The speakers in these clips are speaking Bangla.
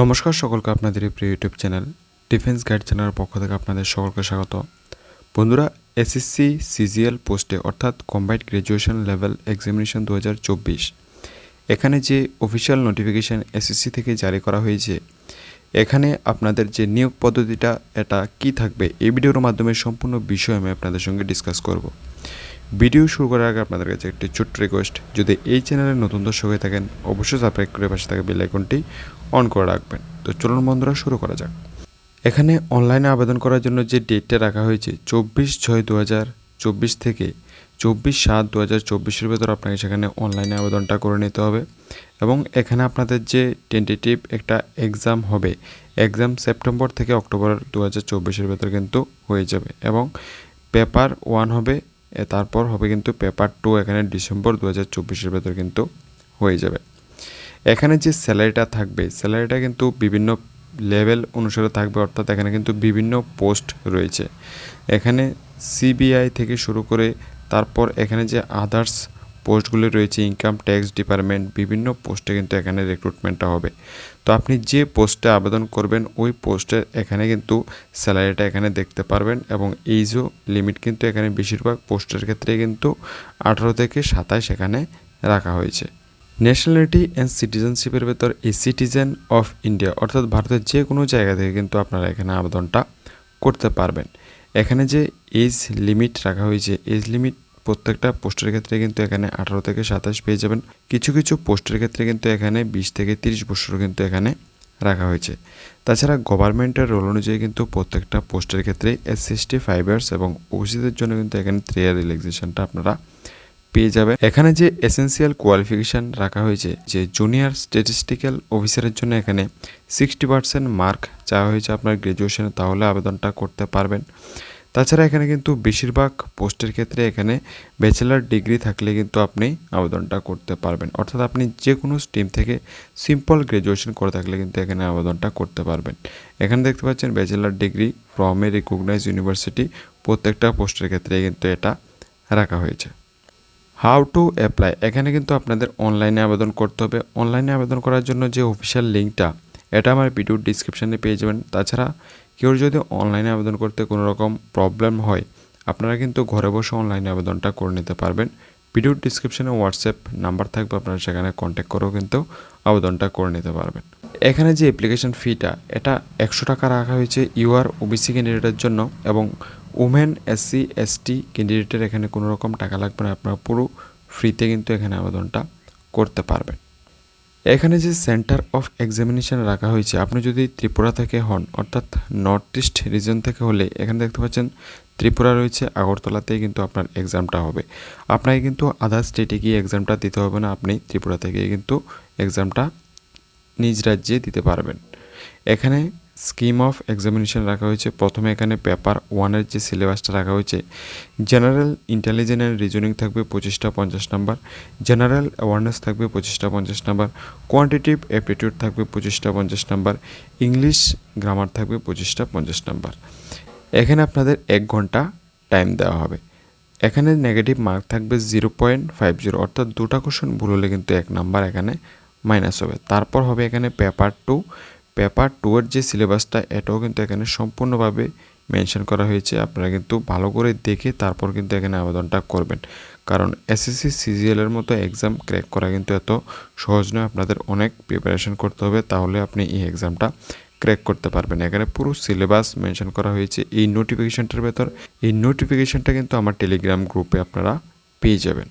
নমস্কার সকলকে আপনাদের প্রিয় ইউটিউব চ্যানেল ডিফেন্স গাইড চ্যানেলের পক্ষ থেকে আপনাদের সকলকে স্বাগত। বন্ধুরা এসএসসি সিজিএল পোস্টে অর্থাৎ কম্বাইন্ড গ্র্যাজুয়েশন লেভেল এক্সামিনেশন দু হাজার চব্বিশ, এখানে যে অফিসিয়াল নোটিফিকেশান এসএসসি থেকে জারি করা হয়েছে, এখানে আপনাদের যে নিয়োগ পদ্ধতিটা, এটা কি থাকবে, এই ভিডিওর মাধ্যমে সম্পূর্ণ বিষয় আমি আপনাদের সঙ্গে ডিসকাস করব। ভিডিও শুরু করার আগে আপনাদের কাছে একটি ছোট্ট রিকোয়েস্ট যদি এই চ্যানেলে নতুন দর্শক হয়ে থাকেন, অবশ্যই সাবস্ক্রাইব করে পাশে থাকা বেল আইকনটি অন করে রাখবেন। তো চলুন বন্ধুরা, শুরু করা যাক। এখানে অনলাইনে আবেদন করার জন্য যে ডেটটা রাখা হয়েছে, চব্বিশ ছয় দু চব্বিশ থেকে চব্বিশ সাত দু হাজার চব্বিশের ভেতর আপনাকে সেখানে অনলাইনে আবেদনটা করে নিতে হবে। এবং এখানে আপনাদের যে টেন্টেটিভ একটা এক্সাম হবে এক্সাম সেপ্টেম্বর থেকে অক্টোবর দু হাজার চব্বিশের ভেতর কিন্তু হয়ে যাবে। এবং পেপার ওয়ান হবে তারপর হবে কিন্তু পেপার টু এখানে ডিসেম্বর দু হাজার চব্বিশের ভেতর কিন্তু হয়ে যাবে। এখানে যে স্যালারিটা থাকবে স্যালারিটা কিন্তু বিভিন্ন লেভেল অনুসারে থাকবে, অর্থাৎ এখানে কিন্তু বিভিন্ন পোস্ট রয়েছে। এখানে সিবিআই থেকে শুরু করে তারপর এখানে যে আদার্স পোস্টগুলি রয়েছে ইনকাম ট্যাক্স ডিপার্টমেন্ট বিভিন্ন পোস্টে কিন্তু এখানে রিক্রুটমেন্টটা হবে। তো আপনি যে পোস্টে আবেদন করবেন, ওই পোস্টের এখানে কিন্তু স্যালারিটা এখানে দেখতে পারবেন এবং এইজও লিমিট কিন্তু এখানে বেশিরভাগ পোস্টের ক্ষেত্রে কিন্তু আঠারো থেকে সাতাশ এখানে রাখা হয়েছে। ন্যাশনালিটি অ্যান্ড সিটিজেনশিপের ভেতর এ সিটিজেন অফ ইন্ডিয়া অর্থাৎ ভারতের যে কোনো জায়গা থেকে কিন্তু আপনারা এখানে আবেদনটা করতে পারবেন। এখানে যে এজ লিমিট রাখা হয়েছে এজ লিমিট প্রত্যেকটা পোস্টের ক্ষেত্রে কিন্তু এখানে আঠারো থেকে সাতাশ পেয়ে যাবেন। কিছু কিছু পোস্টের ক্ষেত্রে কিন্তু এখানে বিশ থেকে তিরিশ বছর কিন্তু এখানে রাখা হয়েছে। তাছাড়া গভর্নমেন্টের রোল অনুযায়ী কিন্তু প্রত্যেকটা পোস্টের ক্ষেত্রে এস সিক্সটি ফাইভ ইয়ার্স এবং ওসিদের জন্য কিন্তু এখানে থ্রি ইয়ার রিল্যাক্সেশনটা আপনারা পেয়ে যাবেন। এখানে যে এসেন্সিয়াল কোয়ালিফিকেশান রাখা হয়েছে, যে জুনিয়র স্ট্যাটিস্টিক্যাল অফিসারের জন্য এখানে সিক্সটি পার্সেন্ট মার্ক চাওয়া হয়েছে আপনার গ্র্যাজুয়েশনে তাহলে আবেদনটা করতে পারবেন। তাছাড়া এখানে কিন্তু বেশিরভাগ পোস্টের ক্ষেত্রে এখানে ব্যাচেলার ডিগ্রি থাকলে কিন্তু আপনি আবেদনটা করতে পারবেন। অর্থাৎ আপনি যে কোনো স্ট্রিম থেকে সিম্পল গ্র্যাজুয়েশন করে থাকলে কিন্তু এখানে আবেদনটা করতে পারবেন। এখানে দেখতে পাচ্ছেন bachelor degree from a recognize university প্রত্যেকটা পোস্টের ক্ষেত্রে কিন্তু এটা রাখা হয়েছে। হাউ টু অ্যাপ্লাই এখানে কিন্তু আপনাদের অনলাইনে আবেদন করতে হবে। অনলাইনে আবেদন করার জন্য যে অফিসিয়াল লিঙ্কটা এটা আমার ভিডিওর ডিসক্রিপশানে পেয়ে যাবেন। তাছাড়া কেউ যদি অনলাইনে আবেদন করতে কোনো রকম প্রবলেম হয়, আপনারা কিন্তু ঘরে বসে অনলাইনে আবেদনটা করে নিতে পারবেন। ভিডিওর ডিসক্রিপশানে হোয়াটসঅ্যাপ নাম্বার থাকবে, আপনারা সেখানে কন্ট্যাক্ট করেও কিন্তু আবেদনটা করে নিতে পারবেন। এখানে যে অ্যাপ্লিকেশন ফিটা এটা একশো টাকা রাখা হয়েছে ইউআর ওবিসি ক্যান্ডিডেটের জন্য এবং উমেন এসসি এসটি ক্যান্ডিডেটের এখানে কোনো রকম টাকা লাগবে না, আপনারা পুরো ফ্রিতে কিন্তু এখানে আবেদনটা করতে পারবেন। এখানে যে সেন্টার অফ এক্সামিনেশন রাখা হয়েছে, আপনি যদি ত্রিপুরা থেকে হন, অর্থাৎ নর্থ ইস্ট রিজন থেকে হলে, এখানে দেখতে পাচ্ছেন ত্রিপুরা রয়েছে, আগরতলাতেই কিন্তু আপনার এক্সামটা হবে। আপনাকে কিন্তু আদার স্টেটে গিয়ে এক্সামটা দিতে হবে না, আপনি ত্রিপুরা থেকে কিন্তু এক্সামটা নিজ রাজ্যে দিতে পারবেন। এখানে স্কিম অফ এক্সামিনেশন রাখা হয়েছে। প্রথমে এখানে পেপার ওয়ানের যে সিলেবাসটা রাখা হয়েছে জেনারেল ইন্টেলিজেন্স অ্যান্ড রিজনিং থাকবে পঁচিশটা পঞ্চাশ নাম্বার জেনারেল অ্যাওয়ারনেস থাকবে পঁচিশটা পঞ্চাশ নাম্বার কোয়ান্টিটিভ অ্যাপটিটিউড থাকবে পঁচিশটা পঞ্চাশ নাম্বার ইংলিশ গ্রামার থাকবে পঁচিশটা পঞ্চাশ নাম্বার। এখানে আপনাদের এক ঘণ্টা টাইম দেওয়া হবে। এখানে নেগেটিভ মার্ক থাকবে জিরো পয়েন্ট ফাইভ জিরো অর্থাৎ দুটা কোশ্চেন ভুল হলে কিন্তু এক নাম্বার এখানে মাইনাস হবে। তারপর হবে এখানে পেপার টু পেপার টু এর যে সিলেবাসটা, এটাও কিন্তু এখানে সম্পূর্ণভাবে মেনশন করা হয়েছে। আপনারা কিন্তু ভালো করে দেখে তারপর কিন্তু এখানে আবেদনটা করবেন। কারণ এসএসসি সিজিএল এর মতো এক্সাম ক্র্যাক করা কিন্তু এত সহজ নয়। আপনাদের অনেক প্রিপারেশন করতে হবে, তাহলে আপনি এই এক্সামটা ক্র্যাক করতে পারবেন। এখানে পুরো সিলেবাস মেনশন করা হয়েছে এই নোটিফিকেশনটার ভেতর। এই নোটিফিকেশনটা কিন্তু আমার টেলিগ্রাম গ্রুপে আপনারা পেয়ে যাবেন।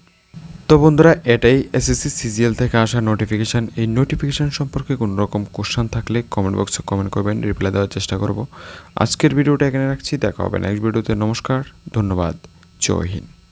তো বন্ধুরা, এটাই এসএসসি সিজিএল থেকে আসা নোটিফিকেশান এই নোটিফিকেশান সম্পর্কে কোনো রকম কোশ্চান থাকলে কমেন্ট বক্সে কমেন্ট করবেন রিপ্লাই দেওয়ার চেষ্টা করব। আজকের ভিডিওটা এখানে রাখছি, দেখা হবে নেক্সট ভিডিওতে নমস্কার, ধন্যবাদ। জয় হিন্দ।